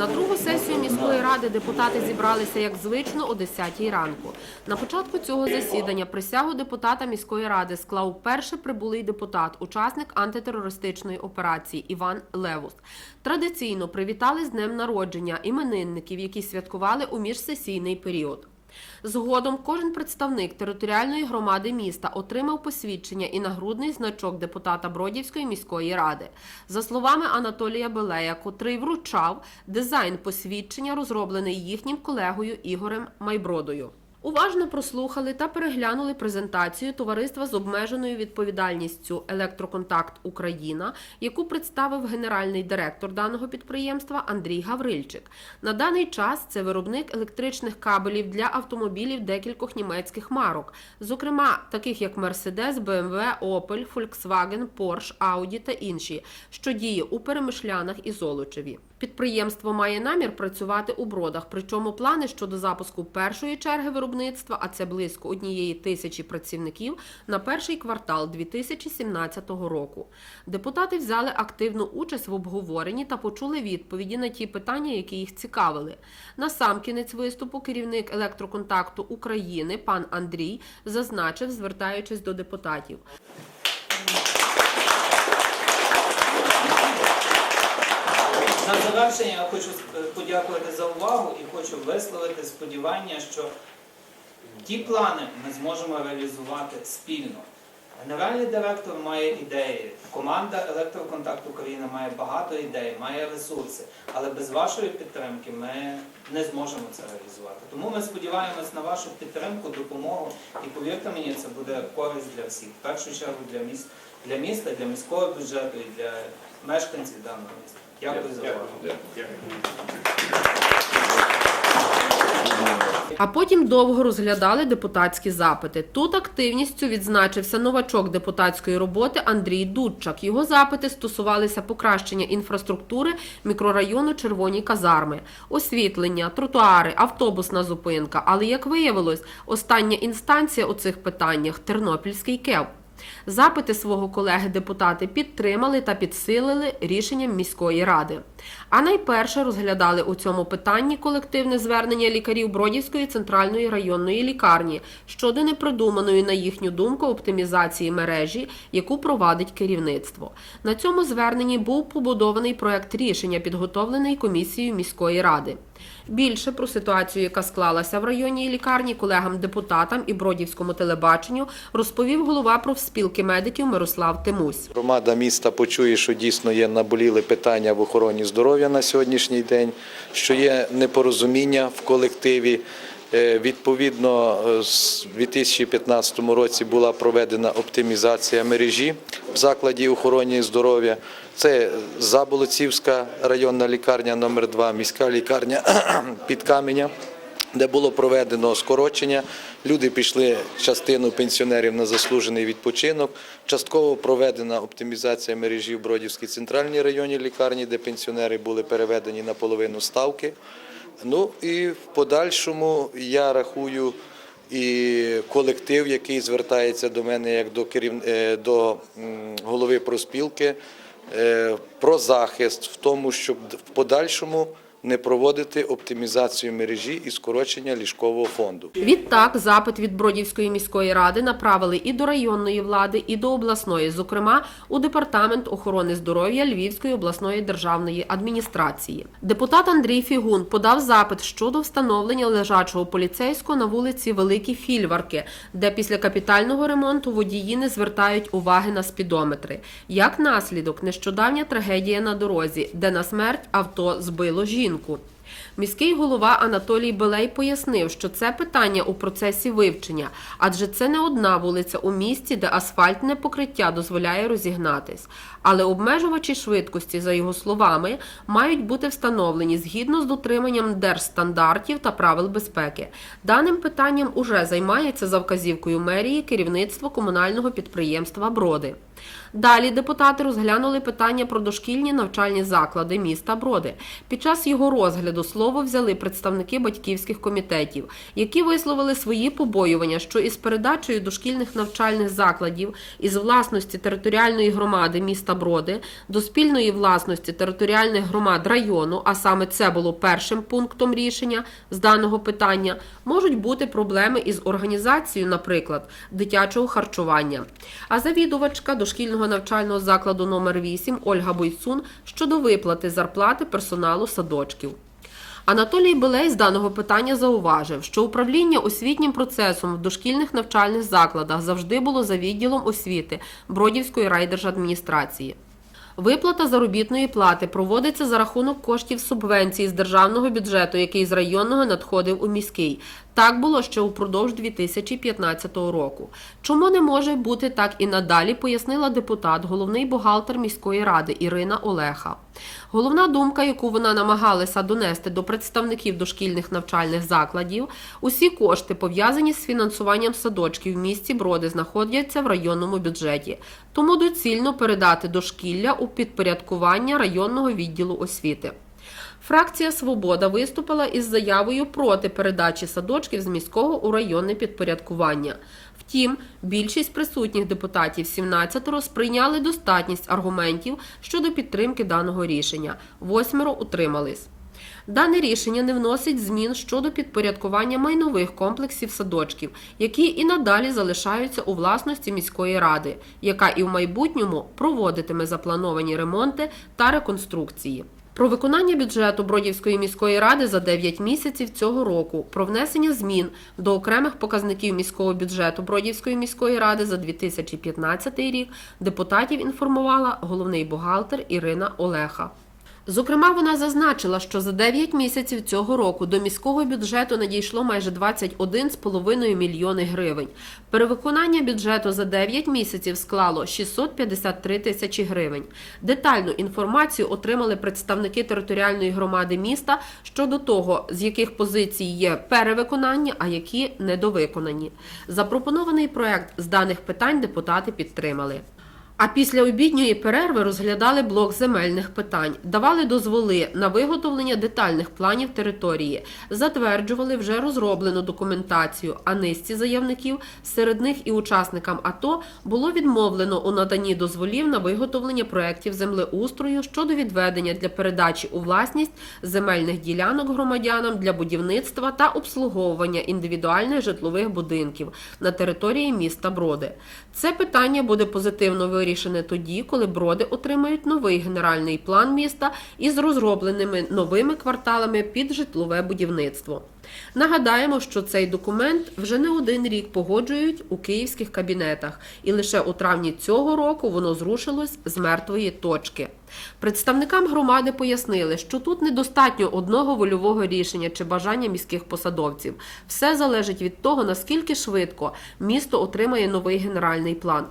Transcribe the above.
На другу сесію міської ради депутати зібралися як звично о 10 ранку. На початку цього засідання присягу депутата міської ради склав перший прибулий депутат, учасник антитерористичної операції Іван Левус. Традиційно привітали з днем народження іменинників, які святкували у міжсесійний період. Згодом кожен представник територіальної громади міста отримав посвідчення і нагрудний значок депутата Бродівської міської ради. За словами Анатолія Белея, котрий вручав дизайн посвідчення, розроблений їхнім колегою Ігорем Майбродою. Уважно прослухали та переглянули презентацію товариства з обмеженою відповідальністю Електроконтакт Україна, яку представив генеральний директор даного підприємства Андрій Гаврильчик. На даний час це виробник електричних кабелів для автомобілів декількох німецьких марок, зокрема таких як Mercedes, BMW, Opel, Volkswagen, Porsche, Audi та інші, що діє у Перемишлянах і Золочеві. Підприємство має намір працювати у бродах, причому плани щодо запуску першої черги виробництва, а це близько однієї тисячі працівників, на перший квартал 2017 року. Депутати взяли активну участь в обговоренні та почули відповіді на ті питання, які їх цікавили. Насамкінець виступу керівник електроконтакту України пан Андрій зазначив, звертаючись до депутатів. На завершення я хочу е, подякувати за увагу і хочу висловити сподівання, що ті плани ми зможемо реалізувати спільно. Генеральний директор має ідеї, команда Електроконтакт України має багато ідей, має ресурси, але без вашої підтримки ми не зможемо це реалізувати. Тому ми сподіваємось на вашу підтримку, допомогу і повірте мені, це буде користь для всіх. В першу чергу для міст, для міста, для міського бюджету і для мешканців даного міста. Дякую за увагу. А потім довго розглядали депутатські запити. Тут активністю відзначився новачок депутатської роботи Андрій Дудчак. Його запити стосувалися покращення інфраструктури мікрорайону Червоні казарми, освітлення, тротуари, автобусна зупинка. Але як виявилось, остання інстанція у цих питаннях Тернопільський КЕВ. Запити свого колеги депутати підтримали та підсилили рішенням міської ради. А найперше розглядали у цьому питанні колективне звернення лікарів Бродівської центральної районної лікарні щодо непродуманої, на їхню думку, оптимізації мережі, яку провадить керівництво. На цьому зверненні був побудований проект рішення, підготовлений комісією міської ради. Більше про ситуацію, яка склалася в районній лікарні, колегам-депутатам і Бродівському телебаченню, розповів голова профспілки медиків Мирослав Тимусь. Громада міста почує, що дійсно є наболіли питання в охороні здоров'я на сьогоднішній день, що є непорозуміння в колективі. Е, Відповідно, е, з 2015 році була проведена оптимізація мережі в закладі охорони здоров'я. Це Заболоцівська районна лікарня номер 2 міська лікарня під Каменя де було проведено скорочення. Люди пішли частину пенсіонерів на заслужений відпочинок. Частково проведена оптимізація мережі в Бродівській центральній районній лікарні, де пенсіонери були переведені на половину ставки. Ну і в подальшому я рахую і колектив, який звертається до мене як до керів... е, до голови проспілки, про захист в тому, щоб в подальшому не проводити оптимізацію мережі і скорочення ліжкового фонду. Відтак, запит від Бродівської міської ради направили і до районної влади, і до обласної, зокрема у департамент охорони здоров'я Львівської обласної державної адміністрації. Депутат Андрій Фігун подав запит щодо встановлення лежачого поліцейського на вулиці Великі Фільварки, де після капітального ремонту водії не звертають уваги на спідометри. Як наслідок, нещодавня трагедія на дорозі, де на смерть авто збило жінку. Міський голова Анатолій Белей пояснив, що це питання у процесі вивчення, адже це не одна вулиця у місті, де асфальтне покриття дозволяє розігнатись. Але обмежувачі швидкості, за його словами, мають бути встановлені згідно з дотриманням держстандартів та правил безпеки. Даним питанням уже займається за вказівкою мерії керівництво комунального підприємства Броди. Далі депутати розглянули питання про дошкільні навчальні заклади міста Броди. Під час його розгляду слово взяли представники батьківських комітетів, які висловили свої побоювання, що із передачею дошкільних навчальних закладів із власності територіальної громади міста Броди до спільної власності територіальних громад району, а саме це було першим пунктом рішення з даного питання, можуть бути проблеми із організацією, наприклад, дитячого харчування. А завідувачка дошкільного навчального закладу номер 8 Ольга Бойцун щодо виплати зарплати персоналу садочків. Анатолій Белей з даного питання зауважив, що управління освітнім процесом в дошкільних навчальних закладах завжди було за відділом освіти Бродівської райдержадміністрації. Виплата заробітної плати проводиться за рахунок коштів субвенції з державного бюджету, який з районного надходив у міський. Так було ще упродовж 2015 року. Чому не може бути так і надалі, пояснила депутат, головний бухгалтер міської ради Ірина Олеха. Головна думка, яку вона намагалася донести до представників дошкільних навчальних закладів, усі кошти, пов'язані з фінансуванням садочків в місті Броди, знаходяться в районному бюджеті. Тому доцільно передати дошкілля у підпорядкування районного відділу освіти. Фракція Свобода виступила із заявою проти передачі садочків з міського у районне підпорядкування. Втім, більшість присутніх депутатів 17 сприйняли достатність аргументів щодо підтримки даного рішення. Восьмеро утримались. Дане рішення не вносить змін щодо підпорядкування майнових комплексів садочків, які і надалі залишаються у власності міської ради, яка і в майбутньому проводитиме заплановані ремонти та реконструкції. Про виконання бюджету Бродівської міської ради за 9 місяців цього року, про внесення змін до окремих показників міського бюджету Бродівської міської ради за 2015 рік депутатів інформувала головний бухгалтер Ірина Олеха. Зокрема, вона зазначила, що за 9 місяців цього року до міського бюджету надійшло майже 21,5 мільйони гривень. Перевиконання бюджету за 9 місяців склало 653 тисячі гривень. Детальну інформацію отримали представники територіальної громади міста щодо того, з яких позицій є перевиконання, а які недовиконані. Запропонований проект з даних питань депутати підтримали. А після обідньої перерви розглядали блок земельних питань, давали дозволи на виготовлення детальних планів території, затверджували вже розроблену документацію, а низці заявників, серед них і учасникам АТО, було відмовлено у наданні дозволів на виготовлення проєктів землеустрою щодо відведення для передачі у власність земельних ділянок громадянам для будівництва та обслуговування індивідуальних житлових будинків на території міста Броди. Це питання буде позитивно вирішене тоді, коли броди отримають новий генеральний план міста із розробленими новими кварталами під житлове будівництво. Нагадаємо, що цей документ вже не один рік погоджують у київських кабінетах, і лише у травні цього року воно зрушилось з мертвої точки. Представникам громади пояснили, що тут недостатньо одного вольового рішення чи бажання міських посадовців. Все залежить від того, наскільки швидко місто отримає новий генеральний план.